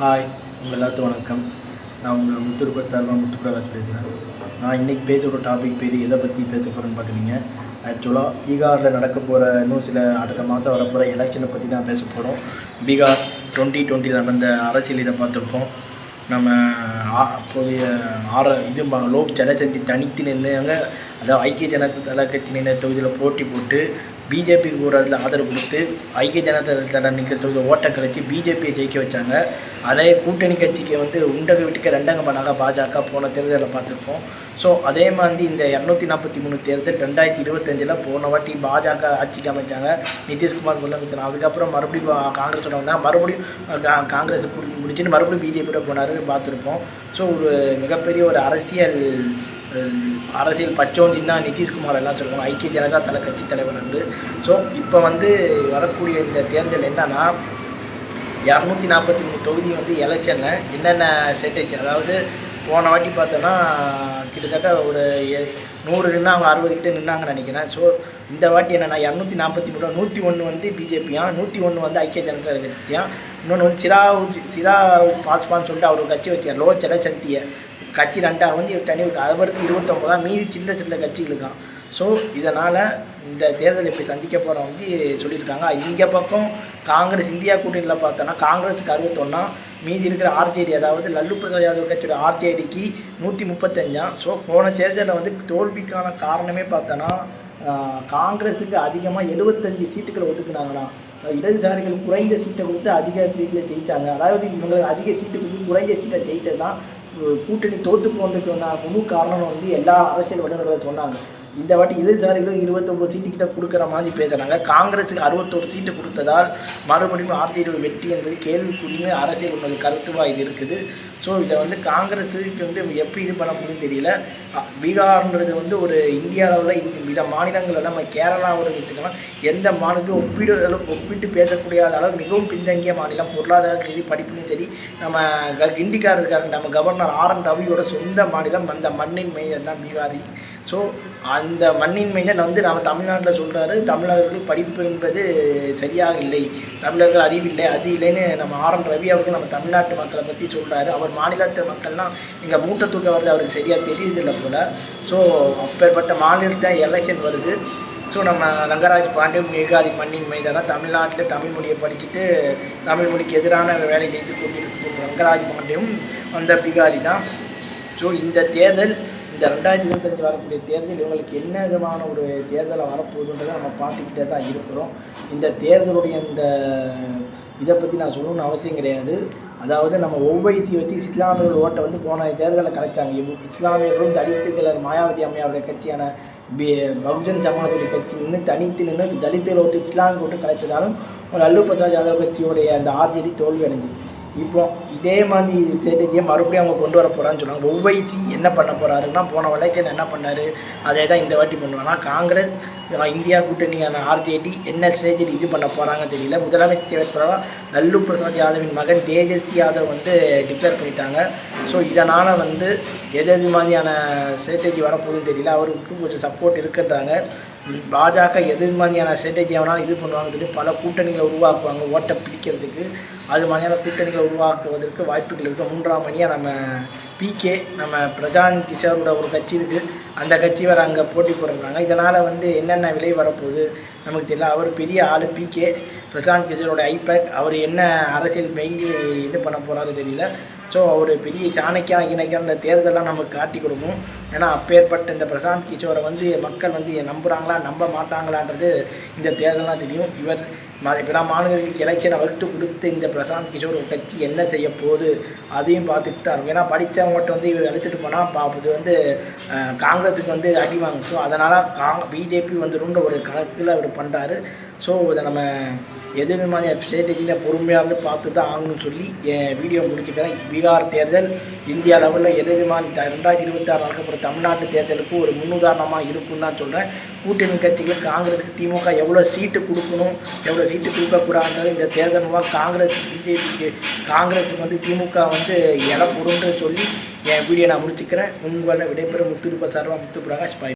Hi உங்கள் எல்லாத்துக்கும் வணக்கம். நான் உங்கள் முத்துருப்ப சார்பாக முத்துப்பிரகாஷ் பேசுகிறேன். நான் இன்றைக்கி பேசுகிற டாபிக் பேர் எதை பற்றி பேச போகிறேன்னு பார்க்குறீங்க. ஆக்சுவலாக பீகாரில் நடக்க போகிற இன்னும் சில அடுத்த மாதம் வரப்போகிற எலெக்ஷனை பற்றி தான் பேச போகிறோம் பீகார் டுவெண்ட்டி டுவெண்ட்டியில் நடந்த அரசியல் இதை பார்த்துருக்கோம் நம்ம ஆ அப்போதைய ஆற இது லோக் ஜனசக்தி தனித்து நின்றுங்க அதாவது ஐக்கிய ஜனதா தள கட்சி நின்ற தொகுதியில் போட்டி போட்டு பிஜேபிக்கு ஒரு இடத்துல ஆதரவு கொடுத்து ஐக்கிய ஜனதா தள நிற்கிற ஓட்டை கழிச்சு பிஜேபியை ஜெயிக்க வச்சாங்க. அதே கூட்டணி கட்சிக்கு வந்து உண்டக வீட்டுக்கு ரெண்டங்க பண்ணாங்க பாஜக போன தேர்தலில் பார்த்துருப்போம். ஸோ அதே மாதிரி இந்த இரநூத்தி நாற்பத்தி மூணு தேர்தல் ரெண்டாயிரத்தி இருபத்தஞ்சில் போன வாட்டி பாஜக ஆட்சிக்கு அமைச்சாங்க. நிதிஷ்குமார் முதலமைச்சர். அதுக்கப்புறம் மறுபடியும் காங்கிரஸோட வந்தாங்க. மறுபடியும் கா- காங்கிரஸ் முடிச்சுன்னு மறுபடியும் பிஜேபியோட போனாருன்னு பார்த்துருப்போம். ஸோ ஒரு மிகப்பெரிய ஒரு அரசியல் அரசியல் பச்சோந்தின் தான் நிதிஷ்குமார் எல்லாம் சொல்லுவாங்க. ஐக்கிய ஜனதா தள கட்சி தலைவர் வந்து ஸோ இப்போ வந்து வரக்கூடிய இந்த தேர்தல் என்னன்னா இரநூத்தி நாற்பத்தி மூணு தொகுதி வந்து எலெக்ஷனில் என்னென்ன ஸ்ட்ராட்டஜி அதாவது போன வாட்டி பார்த்தோன்னா கிட்டத்தட்ட ஒரு நூறு நின்று அவங்க அறுபது கிட்டே நின்னாங்கன்னு நினைக்கிறேன். ஸோ இந்த வாட்டி என்னென்னா இரநூத்தி நாற்பத்தி மூணு நூற்றி ஒன்று வந்து பிஜேபியா நூற்றி ஒன்று வந்து ஐக்கிய ஜனதா கட்சியா இன்னொன்று வந்து சிரா சிரா பாஸ்வான்னு சொல்லிட்டு அவர் கட்சி வச்சார் லோ ஜனசக்தியை. கட்சி ரெண்டாக வந்து தனி அவருக்கு இருபத்தொம்பதா மீதி சின்ன சின்ன கட்சிகளுக்கான் ஸோ இதனால் இந்த தேர்தல் இப்படி சந்திக்க போகிறோம் வந்து சொல்லியிருக்காங்க. இங்கே பக்கம் காங்கிரஸ் இந்தியா கூட்டணியில் பார்த்தோன்னா காங்கிரஸுக்கு அறுபத்தொன்னா மீதி இருக்கிற ஆர்ஜேடி அதாவது லல்லு பிரசாத் யாதவ் கட்சியோட ஆர்ஜேடிக்கு நூற்றி முப்பத்தஞ்சாம் ஸோ போன தேர்தலில் வந்து தோல்விக்கான காரணமே பார்த்தோன்னா காங்கிரஸுக்கு அதிகமாக எழுபத்தஞ்சு சீட்டுகளை ஒதுக்குனாங்களாம். இடதுசாரிகள் குறைந்த சீட்டை கொடுத்து அதிக சீட்டில் ஜெயித்தாங்க அதாவது இவங்களுக்கு அதிக சீட்டு கொடுத்து குறைந்த சீட்டை ஜெயித்தது தான் கூட்டணி தோற்று போனதுக்கு முழு காரணம் வந்து எல்லா அரசியல் வல்லுநர்களும் சொன்னாங்க. இந்த வாட்டி இடதுசாரிகளும் இருபத்தொம்பது சீட்டு கிட்ட கொடுக்குற மாதிரி பேசுகிறாங்க காங்கிரஸுக்கு அறுபத்தோரு சீட்டு கொடுத்ததால் மறுபடியும் ஆர்ஜேடி வெற்றி என்பது கேள்விக்குறின்னு அரசியல் உள்ள கருத்துவா இது இருக்குது. ஸோ இதை வந்து காங்கிரஸுக்கு வந்து எப்படி இது பண்ண முடியும்னு தெரியல. பீகார்ன்றது வந்து ஒரு இந்திய அளவில் இந்த பிற மாநிலங்கள் நம்ம கேரளாவோட எடுத்துக்கலாம். எந்த மாநிலத்தையும் ஒப்பிடு ஒப்பிட்டு பேசக்கூடிய அளவு மிகவும் பின்தங்கிய மாநிலம். பொருளாதாரம் சரி படிப்புலையும் சரி நம்ம க- கிண்டிக்கார் இருக்காரு. நம்ம கவர்னர் ஆர் என் ரவியோட சொந்த மாநிலம் அந்த மண்ணின் மையம் தான் பீகாரி. ஸோ அந்த மண்ணின் மையம் வந்து நம்ம தமிழ்நாட்டில் சொல்கிறாரு தமிழர்கள் படிப்பு என்பது சரியாக இல்லை. தமிழர்கள் அறிவில்லை அது இல்லைன்னு நம்ம ஆர் என் ரவி அவர்கள் நம்ம தமிழ்நாட்டு மக்களை பற்றி சொல்கிறாரு அவர் மாநிலத்து மக்கள்லாம் இங்கே மூட்டை தூக்க வருது அவருக்கு சரியாக தெரியுதில்லை போல். ஸோ அப்பேற்பட்ட மாநிலத்தில் எலெக்ஷன் வருது. ஸோ நம்ம ரங்கராஜ் பாண்டியன் மேகாரி மண்ணின் மைதானம் தமிழ்நாட்டில் தமிழ் மொழியை படிச்சுட்டு தமிழ் மொழிக்கு எதிரான வேலை செய்து கொண்டிருக்கும் ரங்கராஜ் பாண்டியும் அந்த பிகாரி தான். ஸோ இந்த தேர்தல் இந்த ரெண்டாயிரத்தி இருபத்தஞ்சி வரக்கூடிய தேர்தல் இவங்களுக்கு என்ன விதமான ஒரு தேர்தலை வரப்போகுதுன்றதை நம்ம பார்த்துக்கிட்டே தான் இருக்கிறோம். இந்த தேர்தலுடைய இந்த இதை பற்றி நான் சொல்லணும்னு அவசியம் கிடையாது. அதாவது நம்ம ஒவ்வைசி வச்சு இஸ்லாமியர்கள் ஓட்டை வந்து போன தேர்தலில் கலைச்சாங்க. இஸ்லாமியர்களும் தலித்துகள் மாயாவதி அம்மையாவுடைய கட்சியான பி பகுஜன் சமாஜுடைய கட்சி நின்று தனித்து நின்று தலித்துகள் ஓட்டு இஸ்லாமிய ஓட்டு கலைச்சதாலும் ஒரு அல்லு பிரசாத் யாதவ் கட்சியுடைய அந்த ஆர்ஜேடி தோல்வி அடைஞ்சிது இப்போ இதே மாதிரி ஸ்ட்ராட்டஜியை மறுபடியும் அவங்க கொண்டு வர போகிறான்னு சொல்லுவாங்க. ஒவ்வைசி என்ன பண்ண போகிறாருன்னா போன எலெக்ஷன் என்ன பண்ணார்? அதே தான் இந்த வாட்டி பண்ணுவாங்க காங்கிரஸ் இந்தியா கூட்டணியான ஆர்ஜேடி என்ன ஸ்ட்ராட்டஜி இது பண்ண போகிறாங்க தெரியல. முதலமைச்சர் வேட்பாளராக லல்லு பிரசாத் யாதவின் மகன் தேஜஸ்வி யாதவ் வந்து டிக்ளேர் பண்ணிட்டாங்க. ஸோ இதனால் வந்து எது எது மாதிரியான ஸ்ட்ராட்டஜி வரப்போகுதுன்னு தெரியல. அவருக்கு கொஞ்சம் சப்போர்ட் இருக்குன்றாங்க. பாஜக எது மாதிரியான ஸ்ட்ராட்டஜி வேணாலும் இது பண்ணுவாங்க தெரியும் பல கூட்டணிகளை உருவாக்குவாங்க ஓட்டை பிடிக்கிறதுக்கு. அது மாதிரியான கூட்டணிகளை உருவாக்குவதற்கு வாய்ப்புகள் இருக்குது மூன்றாம் மணியாக நம்ம பிகே நம்ம பிரஜான் கிஷோரோட ஒரு கட்சி இருக்குது அந்த கட்சி வர அங்கே போட்டி போடுறாங்க. இதனால் வந்து என்னென்ன விலை வரப்போகுது? நமக்கு தெரியல. அவர் பெரிய ஆள் பிகே பிரசாந்த் கிஷோரோட ஐபேக். அவர் என்ன அரசியல் மெயின் இது பண்ண போகிறாரு தெரியல. ஸோ அவர் பெரிய சாணக்கியான இணைக்க அந்த தேர்தலாம் நமக்கு காட்டி கொடுக்கும். ஏன்னா அப்பேற்பட்ட இந்த பிரசாந்த் கிஷோரை வந்து மக்கள் வந்து நம்புகிறாங்களா நம்ப மாட்டாங்களான்றது இந்த தேர்தலாம் தெரியும். இவர் இப்போ நான் மாநிலங்களுக்கு எலெக்ஷனை வகுத்து கொடுத்து இந்த பிரசாந்த் கிஷோர் ஒரு கட்சி என்ன செய்ய போகுது அதையும் பார்த்துக்கிட்டா இருக்கும் ஏன்னா படித்தவங்ககிட்ட வந்து இவர் எடுத்துகிட்டு போனால் பா இது வந்து காங்கிரஸுக்கு வந்து அடி வாங்கும். ஸோ அதனால் காங் பிஜேபி வந்துடும் ஒரு கணக்கில் அவர் பண்ணுறாரு ஸோ இதை நம்ம எது எது மாதிரி ஸ்ட்ராட்டஜியில் பொறுமையாக இருந்து பார்த்து தான் ஆகணும்னு சொல்லி என் வீடியோ முடிச்சுக்கிறேன். பீகார் தேர்தல் இந்தியா லெவலில் எது எது மாதிரி ரெண்டாயிரத்தி இருபத்தாறு நடக்கப்படுற தமிழ்நாட்டு தேர்தலுக்கு ஒரு முன்னுதாரணமாக இருக்கும் தான் சொல்கிறேன் கூட்டணி கட்சிகள் காங்கிரஸுக்கு திமுக எவ்வளோ சீட்டு கொடுக்கணும் எவ்வளோ சீட்டு கொடுக்கக்கூடாதுன்றது இந்த தேர்தல் மூலம் காங்கிரஸ் பிஜேபிக்கு காங்கிரஸுக்கு வந்து திமுக வந்து இடம் பொருன்ற சொல்லி என் வீடியோ நான் முடிச்சுக்கிறேன். உங்களை விடைபெறும் முத்துருப்ப சர்வா முத்து பிரகாஷ் பாய்.